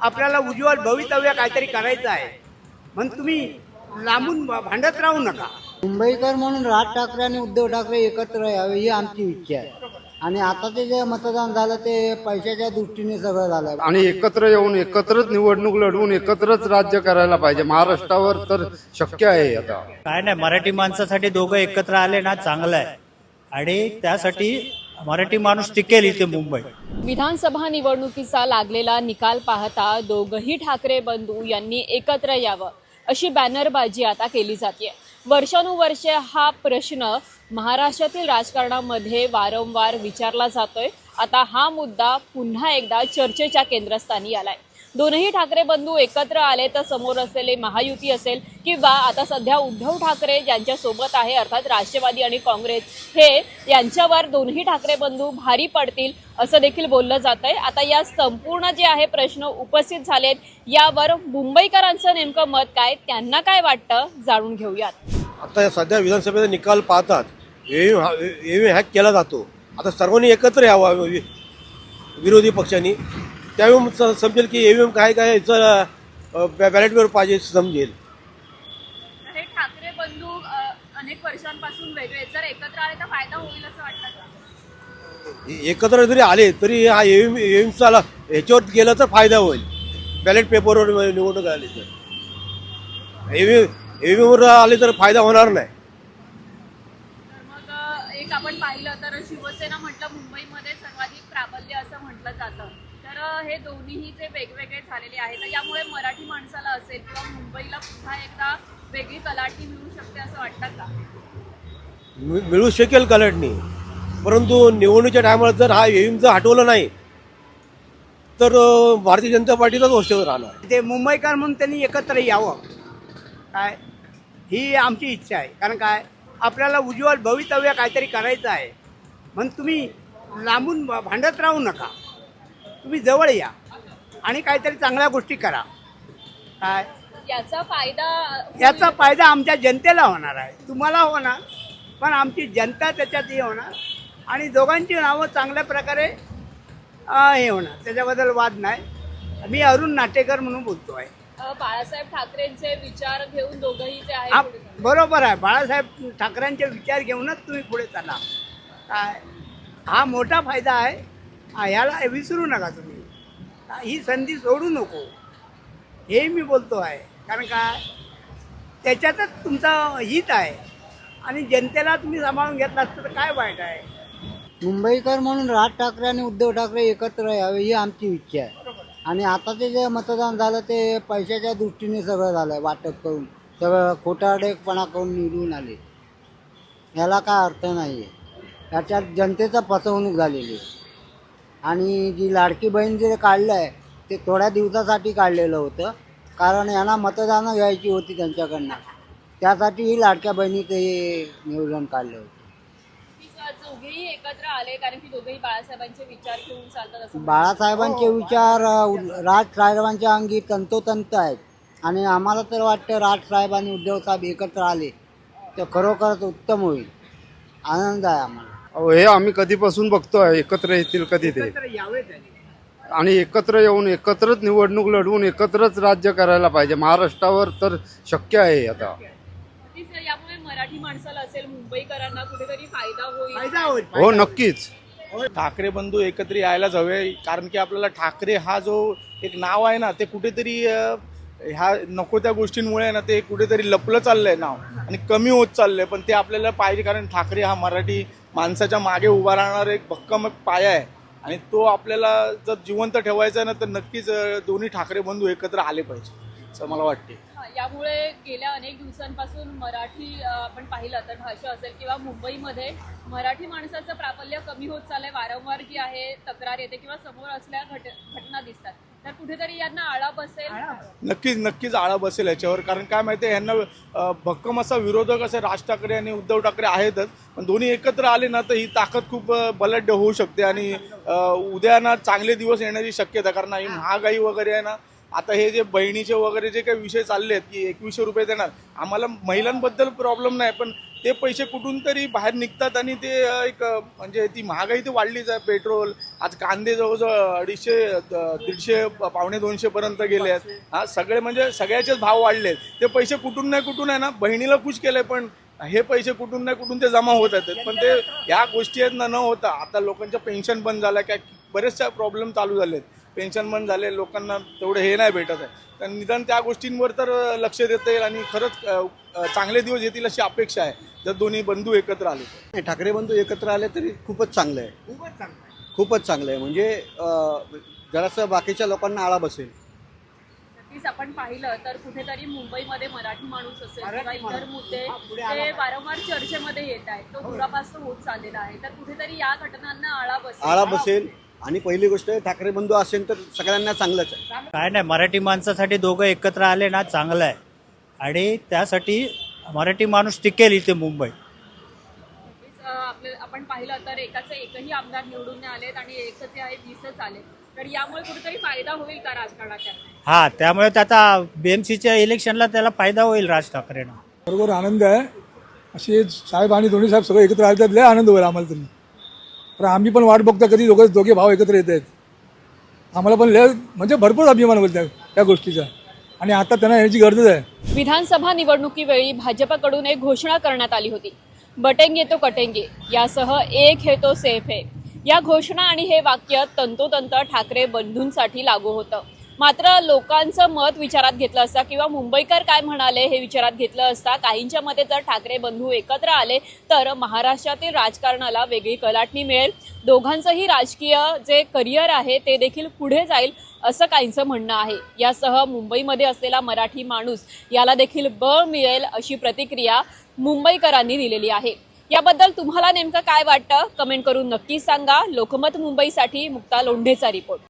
आपल्याला उज्ज्वल भवितव्य काहीतरी करायचं आहे. म्हणून तुम्ही लांबून भांडत राहू नका. मुंबईकर म्हणून राज ठाकरे आणि उद्धव ठाकरे एकत्र यावे ही आमची इच्छा आहे. आणि आता ते जे मतदान झालं ते पैशाच्या दृष्टीने सगळं झालं आणि एकत्र येऊन एकत्रच निवडणूक लढवून एकत्रच राज्य करायला पाहिजे. महाराष्ट्रावर तर शक्य आहे आता. काय नाही मराठी माणसासाठी दोघं एकत्र आले ना चांगलं आहे. आणि त्यासाठी मराठी माणूस टिकेल इथे मुंबई विधानसभा निवडणुकीचा लागलेला निकाल पाहता दोघही ठाकरे बंधू यांनी एकत्र यावं अशी बॅनरबाजी आता केली जाते वर्षानुवर्षे हा प्रश्न महाराष्ट्रातील राजकारणामध्ये वारंवार विचारला जातोय. आता हा मुद्दा पुन्हा एकदा चर्चेच्या केंद्रस्थानी आलाय. दोनही ठाकरे बंधू एकत्र आले तर समोर असलेले महायुती असेल किंवा आता सध्या उद्धव ठाकरे ज्यांच्या सोबत आहे अर्थात राष्ट्रवादी आणि काँग्रेस हे यांच्यावर दोन्ही ठाकरे बंधू भारी पडतील असं देखील बोललं जात आहे आता या संपूर्ण जे आहे प्रश्न उपस्थित झालेत यावर मुंबईकरांचं नेमकं मत काय त्यांना काय वाटतं जाणून घेऊयात. आता सध्या विधानसभेचा निकाल पाहतात एव्ही हॅक केला जातो. आता सर्वांनी एकत्र यावा विरोधी पक्षांनी. त्यावेळी समजेल की एव्हीएम काय काय याचं बॅलेट पेपर पाहिजे समजेल. हे ठाकरे बंधू अनेक वर्षांपासून वेगळे जर एकत्र आले तर फायदा होईल असं वाटतं का? एकत्र जरी आले तरी हा एव्हीएम एव्हीएमचा ह्याच्यावर गेलं तर फायदा होईल. बॅलेट पेपरवर निवडणूक आली तर. एव्हीएम एव्हीएमवर आले तर फायदा होणार नाही. आपण पाहिलं तर शिवसेना म्हटलं मुंबईमध्ये सर्वाधिक प्राबल्य असं म्हटलं जातं. तर हे दोन्हीही जे वेगवेगळे झालेले आहेत तर यामुळे मराठी माणसाला असेल किंवा मुंबईला पुन्हा एकदा वेगळी कलाटी मिळू शकते असं वाटतं का? मि- मिळू शकेल कलटणी परंतु निवडणुकीच्या टायमाला जर हा एम जर हटवलं नाही तर भारतीय जनता पार्टीचाच वर्षावर राहणार. ते मुंबईकर म्हणून त्यांनी एकत्र यावं. काय? ही आमची इच्छा आहे. कारण काय? आपल्याला उज्ज्वल भवितव्य काहीतरी करायचं आहे. म्हणून तुम्ही लांबून भांडत राहू नका. तुम्ही जवळ या आणि काहीतरी चांगल्या गोष्टी करा. काय? याचा फायदा याचा फायदा आमच्या जनतेला होणार आहे. तुम्हाला होणार पण आमची जनता त्याच्यात हे होणार आणि दोघांची नावं चांगल्या प्रकारे हे होणार. त्याच्याबद्दल वाद नाही. मी अरुण नाटेकर म्हणून बोलतो आहे. बाळासाहेब ठाकरेंचे विचार घेऊन दोघंही जे आहे. बरोबर आहे. बाळासाहेब ठाकरेंचे विचार घेऊनच तुम्ही पुढे चाला काय? हा मोठा फायदा आहे. ह्याला विसरू नका तुम्ही. हा, संधी सोडू नको. हे मी बोलतो आहे. कारण काय त्याच्यातच तुमचं हित आहे. आणि जनतेला तुम्ही सांभाळून घेतला असतं तर काय वाईट आहे? मुंबईकर म्हणून राज ठाकरे आणि उद्धव ठाकरे एकत्र यावे ही आमची इच्छा आहे. आणि आता ते जे मतदान झालं ते पैशाच्या दृष्टीने सगळं झालं वाटप करून. सगळं खोटारडेपणा करून निवडून आले. याला काय अर्थ नाही आहे याच्यात जनतेचा फसवणूक झालेली आहे. आणि जी लाडकी बहीण जे काढलं आहे ते थोड्या दिवसासाठी काढलेलं होतं. कारण यांना मतदानं घ्यायची होती त्यांच्याकडनं. त्यासाठी ही लाडक्या बहिणीचं हे नियोजन काढलं होतं. दोघेही एकत्र आले कारण की दोघेही बाळासाहेबांचे विचार घेऊन चालतात असं बाळासाहेबांचे विचार अ, उ- राज साहेबांच्या अंगी तंतोतंत आहेत. आणि आम्हाला तर वाटतं राज साहेब आणि उद्धव साहेब एकत्र आले तर खरोखरच उत्तम होईल. आनंद आहे आम्हाला. अहो, हे आम्ही कधीपासून बघतोय एकत्र येतील कधी ते. एकत्र यावे त्यांनी आणि एकत्र येऊन एकत्रच निवडणूक लढवून एकत्रच राज्य करायला पाहिजे. महाराष्ट्रावर तर शक्य आहे आता. नक्कीच यामुळे मराठी माणसाला असेल मुंबईकरांना कुठेतरी फायदा होईल. फायदा होईल हो नक्कीच. ठाकरे बंधू एकत्र यायलाच हवे कारण की आपल्याला ठाकरे हा जो एक नाव आहे ना ते कुठेतरी अं, ह्या नको त्या गोष्टींमुळे आहे ना ते कुठेतरी लपलं चाललंय नाव. आणि कमी होत चाललंय पण ते आपल्याला पाहिजे कारण ठाकरे हा मराठी माणसाच्या मागे उभा राहणार एक भक्कम पाया आहे. आणि तो आपल्याला जर जिवंत ठेवायचा आहे ना तर नक्कीच दोन्ही ठाकरे बंधू एकत्र आले पाहिजे. असं मला वाटते हा, यामुळे गेल्या अनेक दिवसांपासून मराठी आपण पाहिलं तर भाषा असेल किंवा मुंबईमध्ये मराठी माणसाचं प्राबल्य कमी होत चाललंय वारंवार जी आहे तक्रार येते किंवा समोर असल्या घट घटना दिसतात. तर कुठेतरी यांना आळा बसेल? नक्कीच नक्कीच आळा बसेल याच्यावर. कारण काय माहिती आहे यांना भक्कम असा विरोधक असे राज ठाकरे आणि उद्धव ठाकरे आहेतच. पण दोन्ही एकत्र आले ना तर ही ताकद खूप बलाढ्य होऊ शकते आणि उद्या ना चांगले दिवस येण्याची शक्यता कारण ही महागाई वगैरे आहे ना आता हे जे बहिणीचे वगैरे जे काही विषय चालले आहेत की एकवीसशे रुपये देणार आम्हाला महिलांबद्दल प्रॉब्लेम नाही पण ते पैसे कुठून तरी बाहेर निघतात आणि ते एक म्हणजे ती महागाई तर वाढलीच आहे पेट्रोल आज कांदे जवळजवळ अडीचशे दीडशे पावणे दोनशेपर्यंत गेले आहेत. हा सगळे म्हणजे सगळ्याचेच भाव वाढले ते पैसे कुठून नाही कुठून आहे ना बहिणीला खुश केलंय पण हे पैसे कुठून नाही कुठून ते जमा होत आहेत. पण ते ह्या गोष्टी आहेत ना न होता. आता लोकांच्या पेन्शन बंद झाल्या काय बरेचशा प्रॉब्लेम चालू झाले आहेत पेन्शन बंद झाले लोकांना तेवढं हे नाही भेटत आहे. तर निदान त्या गोष्टींवर तर लक्ष देता येईल आणि खरंच चांगले दिवस येतील अशी अपेक्षा आहे. जर दोन्ही बंधू एकत्र आले. नाही ठाकरे बंधू एकत्र आले तरी खूपच चांगलं आहे. खूपच चांगलं आहे. खूपच चांगलं आहे. म्हणजे जरासं बाकीच्या लोकांना आळा बसेल. नक्कीच आपण पाहिलं तर कुठेतरी मुंबईमध्ये मराठी माणूस असेल किंवा इतर. मुद्दे हा, ते. वारंवार चर्चेमध्ये येत आहेत. तो दुरापास्त होत चाललेला आहे. तर कुठेतरी या घटनांना आळा बसेल. आळा बसेल. आणि पहिली गोष्ट ठाकरे बंधू असेल तर सगळ्यांना चांगलंच आहे. काय नाही मराठी माणसासाठी दोघं एकत्र आले ना चांगलं आहे. आणि त्यासाठी मराठी माणूस टिकेल इथे मुंबई आपण पाहिलं तर एकाचे एकही आमदार निवडून आलेत आणि एकच आहे वीसच आले तर यामुळे कुठेतरी फायदा होईल का राजकारणाच्या हा त्यामुळे त्याचा बीएमसीच्या इलेक्शनला त्याला फायदा होईल राज ठाकरेंना. बरोबर आनंद आहे. असे साहेब आणि दोन्ही साहेब सगळे एकत्र आले लय आनंद होईल आम्हाला तरी. तर आम्ही पण वाट बघतो कधी दोघं दोघे भाव एकत्र येत आहेत. आम्हाला पण लय म्हणजे भरपूर अभिमान होईल त्या त्या गोष्टीचा. आणि आता त्यांना याची गरज आहे. विधानसभा निवडणुकीवेळी भाजपाकडून एक घोषणा करण्यात आली होती. बटेंगे तो कटेंगे यासह एक हे तो सेफ आहे. या घोषणा आणि हे वाक्य तंतोतंत ठाकरे बंधूंसाठी लागू होतं. मात्र लोकांचं मत विचारात घेतलं असता किंवा मुंबईकर काय म्हणाले हे विचारात घेतलं असता काहींच्या मते जर ठाकरे बंधू एकत्र आले तर महाराष्ट्रातील राजकारणाला वेगळी कलाटणी मिळेल. दोघांचंही राजकीय जे करिअर आहे ते देखील पुढे जाईल असं काहींचं म्हणणं आहे. यासह मुंबईमध्ये असलेला मराठी माणूस याला देखील बळ मिळेल अशी प्रतिक्रिया मुंबईकरांनी दिलेली आहे. याबद्दल तुम्हाला नेमकं काय वाटतं? कमेंट करून नक्की सांगा. लोकमत मुंबईसाठी मुक्ता लोंढेचा रिपोर्ट.